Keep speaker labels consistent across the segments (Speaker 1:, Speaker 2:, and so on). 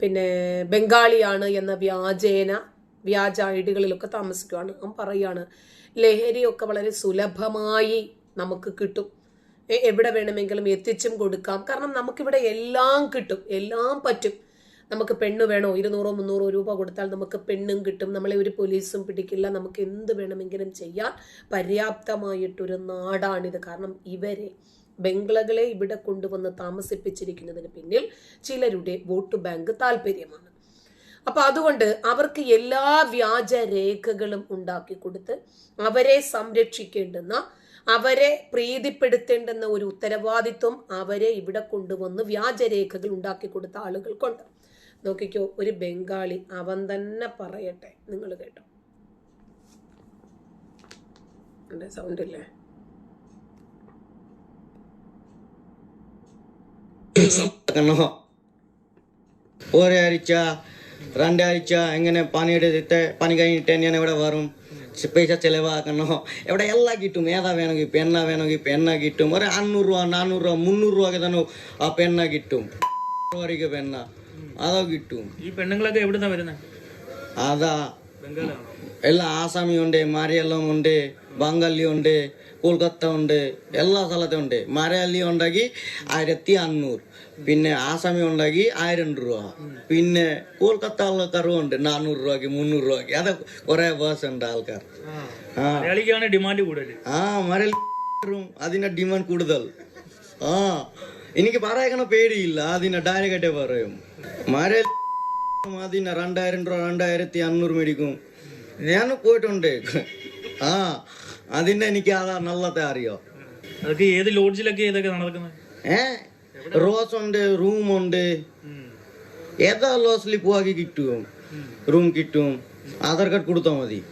Speaker 1: പിന്നെ ബംഗാളിയാണ് എന്ന വ്യാജേന വ്യാജ ഐഡികളിലൊക്കെ താമസിക്കുകയാണ് അവൻ പറയുകയാണ് ലഹരിയൊക്കെ വളരെ സുലഭമായി നമുക്ക് കിട്ടും. എവിടെ വേണമെങ്കിലും എത്തിച്ചും കൊടുക്കാം. കാരണം നമുക്കിവിടെ എല്ലാം കിട്ടും. എല്ലാം പറ്റും. നമുക്ക് പെണ്ണ് വേണോ? ഇരുന്നൂറോ മുന്നൂറോ രൂപ കൊടുത്താൽ നമുക്ക് പെണ്ണും കിട്ടും. നമ്മളെ ഒരു പോലീസും പിടിക്കില്ല. നമുക്ക് എന്ത് വേണമെങ്കിലും ചെയ്യാൻ പര്യാപ്തമായിട്ടൊരു നാടാണിത്. കാരണം ഇവരെ ബംഗ്ലകളെ ഇവിടെ കൊണ്ടുവന്ന് താമസിപ്പിച്ചിരിക്കുന്നതിന് പിന്നിൽ ചിലരുടെ വോട്ട് ബാങ്ക് താല്പര്യമാണ് അപ്പൊ അതുകൊണ്ട് അവർക്ക് എല്ലാ വ്യാജ രേഖകളും ഉണ്ടാക്കി കൊടുത്ത് അവരെ സംരക്ഷിക്കേണ്ടുന്ന അവരെ പ്രീതിപ്പെടുത്തേണ്ടെന്ന ഒരു ഉത്തരവാദിത്വം അവരെ ഇവിടെ കൊണ്ടുവന്ന് വ്യാജരേഖകൾ ഉണ്ടാക്കി കൊടുത്ത ആളുകൾക്കുണ്ട്. നോക്കിക്കോ ഒരു ബംഗാളി അവൻ തന്നെ പറയട്ടെ. നിങ്ങൾ കേട്ടോ. സൗണ്ട് ഇല്ലേ?
Speaker 2: ഒരാഴ്ച രണ്ടാഴ്ച എങ്ങനെ പണിയെടുത്തിട്ട് പണി കഴിഞ്ഞിട്ട് ഞാൻ ഇവിടെ വരും പൈസ ചെലവാക്കണോ? ഇവിടെ എല്ലാം കിട്ടും. ഏതാ വേണമെങ്കിൽ പെണ്ണ വേണമെങ്കിൽ പെണ്ണ കിട്ടും. ഒരു അഞ്ഞൂറ് രൂപ നാനൂറ് രൂപ മുന്നൂറ് രൂപയ്ക്ക് തന്നെ ആ പെണ്ണ കിട്ടും. വരെയ്ക്ക് പെണ്ണ. അതോ കിട്ടും.
Speaker 3: ഈ പെണ്ണുങ്ങളൊക്കെ എവിടുന്നാ വരുന്നത്
Speaker 2: അതാ. എല്ലാം ആസാമി ഉണ്ട് മലയാളം ഉണ്ട് ബംഗാളി ഉണ്ട് കൊൽക്കത്ത ഉണ്ട് എല്ലാ സ്ഥലത്തും ഉണ്ട്. മലയാളി ഉണ്ടാക്കി ആയിരത്തി അഞ്ഞൂറ് പിന്നെ ആസാമി ഉണ്ടാക്കി ആയിരം രൂപ പിന്നെ കൊൽക്കത്ത ആൾക്കാരും ഉണ്ട് നാനൂറ് രൂപയ്ക്ക് മുന്നൂറ് രൂപയ്ക്ക്. അത് കുറെ ബസ് ഉണ്ട് ആൾക്കാർ
Speaker 3: ഡിമാൻഡ് കൂടുതൽ
Speaker 2: ആ മലയാളം അതിന്റെ ഡിമാൻഡ് കൂടുതൽ. ആ. എനിക്ക് പറയണ പേടിയില്ല അതിനെ ഡയറക്റ്റായിട്ട് പറയും. മലയാളം അതിനെ രണ്ടായിരം രൂപ രണ്ടായിരത്തി അഞ്ഞൂറ് മേടിക്കും. ഞാൻ പോയിട്ടുണ്ട്. ആ. അതിന്റെ എനിക്ക് അതാ നല്ലത്തെ അറിയോ
Speaker 3: അതൊക്കെ ഏത് ലോഡ്ജിലൊക്കെ ഇതൊക്കെ നടക്കുന്നത്?
Speaker 2: ഏ? റോസ് ഉണ്ട് റൂം ഉണ്ട് ഏതാ ലോസിൽ പോവാക്കി കിട്ടും? റൂം കിട്ടും. ആധാർ കാർഡ് കൊടുത്താൽ മതി.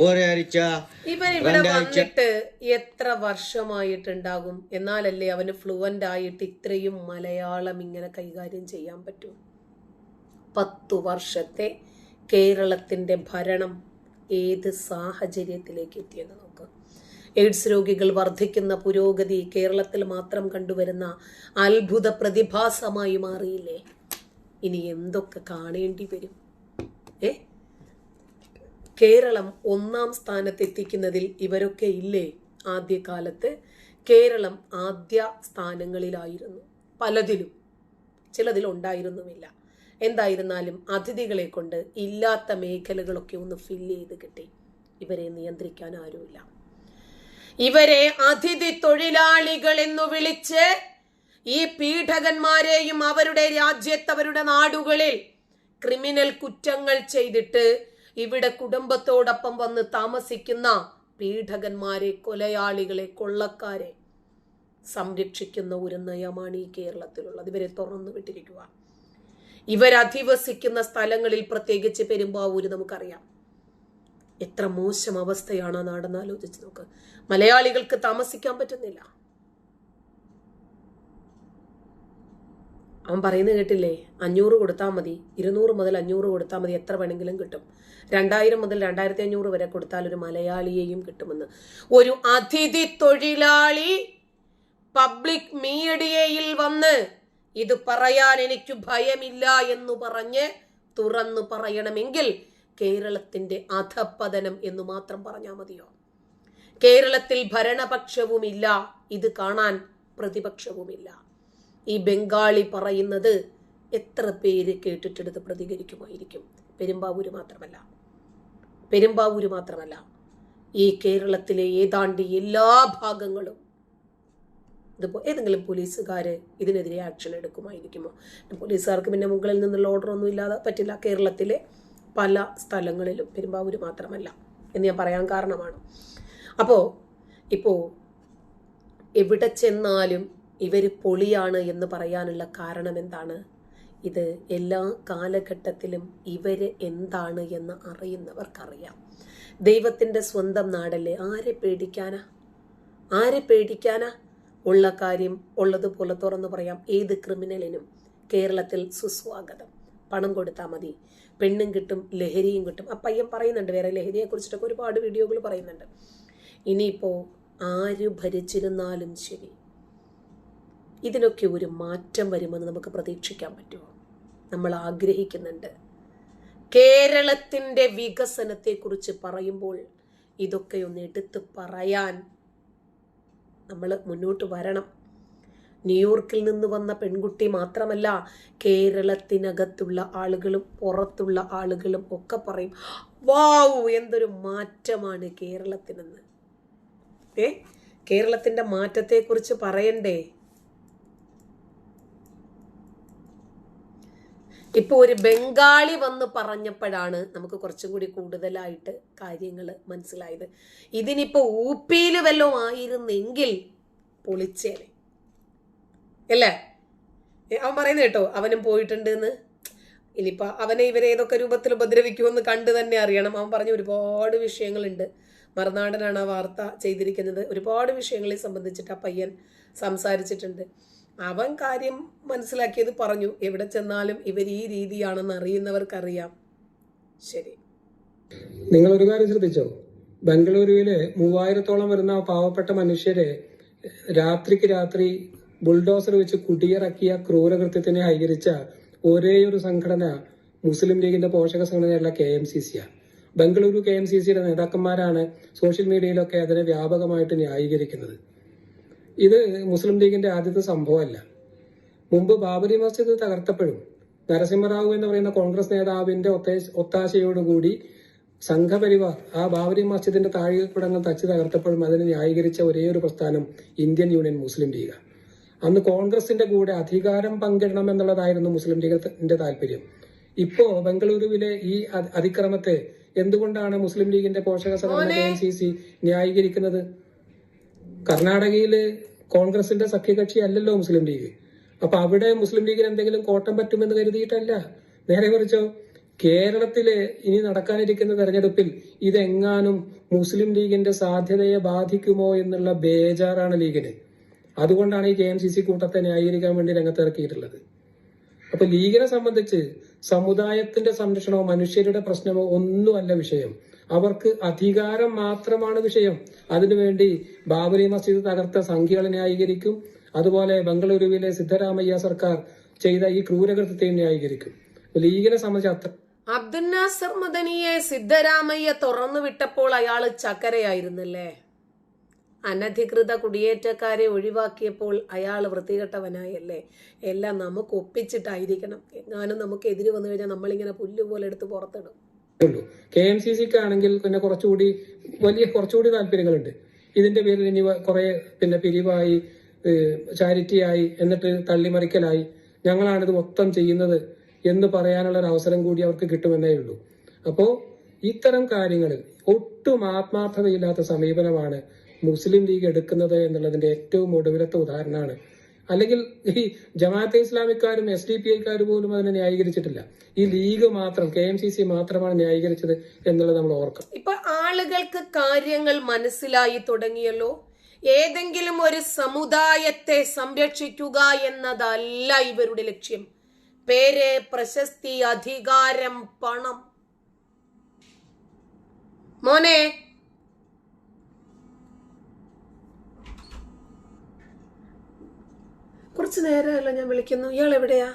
Speaker 2: ഒരാഴ്ച
Speaker 1: ഇവൻ ഇവിടെ വന്നിട്ട് എത്ര വർഷമായിട്ടുണ്ടാകും? എന്നാലല്ലേ അവന് ഫ്ലുവന്റ് ആയിട്ട് ഇത്രയും മലയാളം ഇങ്ങനെ കൈകാര്യം ചെയ്യാൻ പറ്റും. പത്തു വർഷത്തെ കേരളത്തിന്റെ ഭരണം ഏത് സാഹചര്യത്തിലേക്ക് എത്തിയെന്ന് നോക്ക്. എയ്ഡ്സ് രോഗികൾ വർദ്ധിക്കുന്ന പുരോഗതി കേരളത്തിൽ മാത്രം കണ്ടുവരുന്ന അത്ഭുത പ്രതിഭാസമായി മാറിയില്ലേ? ഇനി എന്തൊക്കെ കാണേണ്ടി വരും? ഏ? കേരളം ഒന്നാം സ്ഥാനത്തെത്തിക്കുന്നതിൽ ഇവരൊക്കെ ഇല്ലേ? ആദ്യകാലത്ത് കേരളം ആദ്യ സ്ഥാനങ്ങളിലായിരുന്നു. പലതിലും. ചിലതിൽ ഉണ്ടായിരുന്നുമില്ല. എന്തായിരുന്നാലും അതിഥികളെ കൊണ്ട് ഇല്ലാത്ത മേഖലകളൊക്കെ ഒന്ന് ഫില്ല് ചെയ്ത് കിട്ടി. ഇവരെ നിയന്ത്രിക്കാൻ ആരുമില്ല. ഇവരെ അതിഥി തൊഴിലാളികൾ എന്ന് വിളിച്ച് ഈ പീഡകന്മാരെയും അവരുടെ രാജ്യത്ത് അവരുടെ നാടുകളിൽ ക്രിമിനൽ കുറ്റങ്ങൾ ചെയ്തിട്ട് ഇവിടെ കുടുംബത്തോടൊപ്പം വന്ന് താമസിക്കുന്ന പീഡകന്മാരെ കൊലയാളികളെ കൊള്ളക്കാരെ സംരക്ഷിക്കുന്ന ഒരു നയമാണ് ഈ കേരളത്തിലുള്ളത്. ഇവരെ തുറന്നു വിട്ടിരിക്കുക ഇവരധിവസിക്കുന്ന സ്ഥലങ്ങളിൽ പ്രത്യേകിച്ച് പെരുമ്പാവൂര് നമുക്കറിയാം. എത്ര മോശം അവസ്ഥയാണ് നാടെന്ന് ആലോചിച്ച് നോക്ക്. മലയാളികൾക്ക് താമസിക്കാൻ പറ്റുന്നില്ല. അവൻ പറയുന്നത് കേട്ടില്ലേ? അഞ്ഞൂറ് കൊടുത്താൽ മതി. ഇരുന്നൂറ് മുതൽ അഞ്ഞൂറ് കൊടുത്താൽ മതി. എത്ര വേണമെങ്കിലും കിട്ടും. രണ്ടായിരം മുതൽ രണ്ടായിരത്തി അഞ്ഞൂറ് വരെ കൊടുത്താൽ ഒരു മലയാളിയെയും കിട്ടുമെന്ന്. ഒരു അതിഥി തൊഴിലാളി പബ്ലിക് മീഡിയയിൽ വന്ന് ഇത് പറയാൻ എനിക്ക് ഭയമില്ല എന്ന് പറഞ്ഞ് തുറന്നു പറയണമെങ്കിൽ കേരളത്തിന്റെ അധപ്പതനം എന്ന് മാത്രം പറഞ്ഞാൽ മതിയോ? കേരളത്തിൽ ഭരണപക്ഷവുമില്ല ഇത് കാണാൻ പ്രതിപക്ഷവുമില്ല. ഈ ബംഗാളി പറയുന്നത് എത്ര പേര് കേട്ടിട്ടെടുത്ത് പ്രതികരിക്കുമായിരിക്കും? പെരുമ്പാവൂര് മാത്രമല്ല. പെരുമ്പാവൂര് മാത്രമല്ല ഈ കേരളത്തിലെ ഏതാണ്ട് എല്ലാ ഭാഗങ്ങളും ഇതിപ്പോൾ ഏതെങ്കിലും പോലീസുകാർ ഇതിനെതിരെ ആക്ഷൻ എടുക്കുമായിരിക്കുമോ? പോലീസുകാർക്ക് പിന്നെ മുകളിൽ നിന്നുള്ള ഓർഡർ ഒന്നും ഇല്ലാതെ പറ്റില്ല. കേരളത്തിലെ പല സ്ഥലങ്ങളിലും പെരുമ്പാവൂര് മാത്രമല്ല എന്ന് ഞാൻ പറയാൻ കാരണമാണ്. അപ്പോൾ ഇപ്പോൾ എവിടെ ചെന്നാലും ഇവർ പൊളിയാണ് എന്ന് പറയാനുള്ള കാരണം എന്താണ്? ഇത് എല്ലാ കാലഘട്ടത്തിലും ഇവർ എന്താണ് എന്ന് അറിയുന്നവർക്കറിയാം. ദൈവത്തിന്റെ സ്വന്തം നാടല്ലേ? ആരെ പേടിക്കാനാ? ആരെ പേടിക്കാനാ? ഉള്ള കാര്യം ഉള്ളതുപോലെ തുറന്നു പറയാം. ഏത് ക്രിമിനലിനും കേരളത്തിൽ സുസ്വാഗതം. പണം കൊടുത്താൽ മതി. പെണ്ണും കിട്ടും ലഹരിയും കിട്ടും. ആ പയ്യൻ പറയുന്നുണ്ട് വേറെ ലഹരിയെ കുറിച്ചിട്ടൊക്കെ ഒരുപാട് വീഡിയോകൾ പറയുന്നുണ്ട്. ഇനിയിപ്പോൾ ആര് ഭരിച്ചിരുന്നാലും ശരി. ഇതിനൊക്കെ ഒരു മാറ്റം വരുമെന്ന് നമുക്ക് പ്രതീക്ഷിക്കാൻ പറ്റുമോ? നമ്മൾ ആഗ്രഹിക്കുന്നുണ്ട്. കേരളത്തിന്റെ വികസനത്തെക്കുറിച്ച് പറയുമ്പോൾ ഇതൊക്കെ ഒന്ന് എടുത്ത് പറയാൻ നമ്മൾ മുന്നോട്ട് വരണം. ന്യൂയോർക്കിൽ നിന്ന് വന്ന പെൺകുട്ടി മാത്രമല്ല കേരളത്തിനകത്തുള്ള ആളുകളും പുറത്തുള്ള ആളുകളും ഒക്കെ പറയും വാവ് എന്തൊരു മാറ്റമാണ് കേരളത്തിനെന്ന്. ഏ? കേരളത്തിന്റെ മാറ്റത്തെക്കുറിച്ച് പറയണ്ടേ? ഇപ്പൊ ഒരു ബംഗാളി വന്ന് പറഞ്ഞപ്പോഴാണ് നമുക്ക് കുറച്ചും കൂടി കൂടുതലായിട്ട് കാര്യങ്ങൾ മനസ്സിലായത്. ഇതിനിപ്പോ ഊപ്പിയിൽ വല്ലതും ആയിരുന്നെങ്കിൽ പൊളിച്ചേനെ. അല്ലേ? അവൻ പറയുന്നത് കേട്ടോ അവനും പോയിട്ടുണ്ട് എന്ന് ഇനിയിപ്പോ അവനെ ഇവരെ ഏതൊക്കെ രൂപത്തിൽ ഉപദ്രവിക്കുമെന്ന് കണ്ട് തന്നെ അറിയണം. അവൻ പറഞ്ഞ ഒരുപാട് വിഷയങ്ങളുണ്ട്. മറുനാടനാണ് ആ വാർത്ത ചെയ്തിരിക്കുന്നത്. ഒരുപാട് വിഷയങ്ങളെ സംബന്ധിച്ചിട്ട് ആ പയ്യൻ സംസാരിച്ചിട്ടുണ്ട്. അവൻ കാര്യം മനസ്സിലാക്കിയത് പറഞ്ഞു. എവിടെ ചെന്നാലും ഇവർ ഈ രീതിയാണെന്ന് അറിയുന്നവർക്കറിയാം. ശരി.
Speaker 4: നിങ്ങൾ ഒരു കാര്യം ശ്രദ്ധിച്ചോ? ബംഗളൂരുവിലെ മൂവായിരത്തോളം വരുന്ന പാവപ്പെട്ട മനുഷ്യരെ രാത്രിക്ക് രാത്രി ബുൾഡോസർ വെച്ച് കുടിയിറക്കിയ ക്രൂരകൃത്യത്തിനെ ഹൈകരിച്ച ഒരേ ഒരു സംഘടന മുസ്ലിം ലീഗിന്റെ പോഷക സംഘടനയുള്ള കെ എം സി സിയാണ് ബംഗളൂരു കെ എം സി സിയുടെ നേതാക്കന്മാരാണ് സോഷ്യൽ മീഡിയയിലൊക്കെ അതിനെ വ്യാപകമായിട്ട് ന്യായീകരിക്കുന്നത്. ഇത് മുസ്ലിം ലീഗിന്റെ ആദ്യത്തെ സംഭവമല്ല. മുമ്പ് ബാബരി മസ്ജിദ് തകർത്തപ്പോഴും നരസിംഹറാവു എന്ന് പറയുന്ന കോൺഗ്രസ് നേതാവിന്റെ ഒത്തേ- ഒത്താശയോടുകൂടി സംഘപരിവാർ ആ ബാബരി മസ്ജിദിന്റെ താഴികക്കുടങ്ങൾ തച്ചു തകർത്തപ്പോഴും അതിനെ ന്യായീകരിച്ച ഒരേ ഒരു പ്രസ്ഥാനം ഇന്ത്യൻ യൂണിയൻ മുസ്ലിം ലീഗ്. അന്ന് കോൺഗ്രസിന്റെ കൂടെ അധികാരം പങ്കിടണം എന്നുള്ളതായിരുന്നു മുസ്ലിം ലീഗിന്റെ താല്പര്യം. ഇപ്പോ ബംഗളൂരുവിലെ ഈ അതിക്രമത്തെ എന്തുകൊണ്ടാണ് മുസ്ലിം ലീഗിന്റെ പോഷക സംഘടന സി സി ന്യായീകരിക്കുന്നത്? കർണാടകയിൽ കോൺഗ്രസിന്റെ സഖ്യകക്ഷി അല്ലല്ലോ മുസ്ലിം ലീഗ്. അപ്പൊ അവിടെ മുസ്ലിം ലീഗിന് എന്തെങ്കിലും കോട്ടം പറ്റുമെന്ന് കരുതിയിട്ടല്ല. നേരെ മറിച്ചോ കേരളത്തിൽ ഇനി നടക്കാനിരിക്കുന്ന തെരഞ്ഞെടുപ്പിൽ ഇതെങ്ങാനും മുസ്ലിം ലീഗിന്റെ സാധ്യതയെ ബാധിക്കുമോ എന്നുള്ള ബേജാറാണ് ലീഗിന്. അതുകൊണ്ടാണ് ഈ കെ എം സി സി കൂട്ടത്തെ ന്യായീകരിക്കാൻ വേണ്ടി രംഗത്തിറക്കിയിട്ടുള്ളത്. അപ്പൊ ലീഗിനെ സംബന്ധിച്ച് സമുദായത്തിന്റെ സംരക്ഷണമോ മനുഷ്യരുടെ പ്രശ്നമോ ഒന്നുമല്ല വിഷയം. അവർക്ക് അധികാരം മാത്രമാണ് വിഷയം. അതിനുവേണ്ടി ബാബരി മസ്ജിദ് തകർത്ത സംഖ്യകളെ ന്യായീകരിക്കും. അതുപോലെ ബംഗളൂരുവിലെ സിദ്ധരാമയ്യ സർക്കാർ ചെയ്ത ഈ ക്രൂരകൃത്യത്തെയും ന്യായീകരിക്കും. ലീഗിനെ സംബന്ധിച്ച് അത്ര
Speaker 1: അബ്ദുൽ നാസർ മദനിയെ സിദ്ധരാമയ്യ തുറന്നു വിട്ടപ്പോൾ അയാൾ ചക്കരയായിരുന്നല്ലേ? അനധികൃത കുടിയേറ്റക്കാരെ ഒഴിവാക്കിയപ്പോൾ അയാൾ വൃത്തികെട്ടവനായല്ലേ? എല്ലാം നമുക്ക് ഒപ്പിച്ചിട്ടായിരിക്കണം. എങ്ങാനും നമുക്ക് എതിര് വന്നു കഴിഞ്ഞാൽ നമ്മളിങ്ങനെ പുല്ല് പോലെ എടുത്ത് പുറത്തിടും.
Speaker 4: ഉള്ളൂ. കെ എം സി സിക്ക് ആണെങ്കിൽ പിന്നെ കുറച്ചുകൂടി വലിയ കുറച്ചുകൂടി താല്പര്യങ്ങളുണ്ട്. ഇതിന്റെ പേരിൽ ഇനി കുറെ പിന്നെ പിരിവായി ചാരിറ്റിയായി എന്നിട്ട് തള്ളിമറിക്കലായി. ഞങ്ങളാണിത് മൊത്തം ചെയ്യുന്നത് എന്ന് പറയാനുള്ള ഒരു അവസരം കൂടി അവർക്ക് കിട്ടുമെന്നേ ഉള്ളൂ. അപ്പോ ഇത്തരം കാര്യങ്ങളിൽ ഒട്ടും ആത്മാർത്ഥതയില്ലാത്ത സമീപനമാണ് മുസ്ലിം ലീഗ് എടുക്കുന്നത് എന്നുള്ളതിന്റെ ഏറ്റവും ഒടുവിലത്തെ ഉദാഹരണമാണ്. അല്ലെങ്കിൽ ഈ ജമാഅത്തെ ഇസ്ലാമിക്കാരും എസ് ഡി പി ഐക്കാരും പോലും അതിനെ ന്യായീകരിച്ചിട്ടില്ല. ഈ ലീഗ് മാത്രം കെ എം സി സി മാത്രമാണ് ന്യായീകരിച്ചത് എന്നുള്ളത് നമ്മൾ ഓർക്കാം
Speaker 1: ഇപ്പൊ ആളുകൾക്ക് കാര്യങ്ങൾ മനസ്സിലായി തുടങ്ങിയല്ലോ. ഏതെങ്കിലും ഒരു സമുദായത്തെ സംരക്ഷിക്കുക എന്നതല്ല ഇവരുടെ ലക്ഷ്യം. പേര് പ്രശസ്തി അധികാരം പണം. മോനെ കുറച്ചു നേരമല്ല ഞാൻ വിളിക്കുന്നു. ഇയാൾ എവിടെയാ?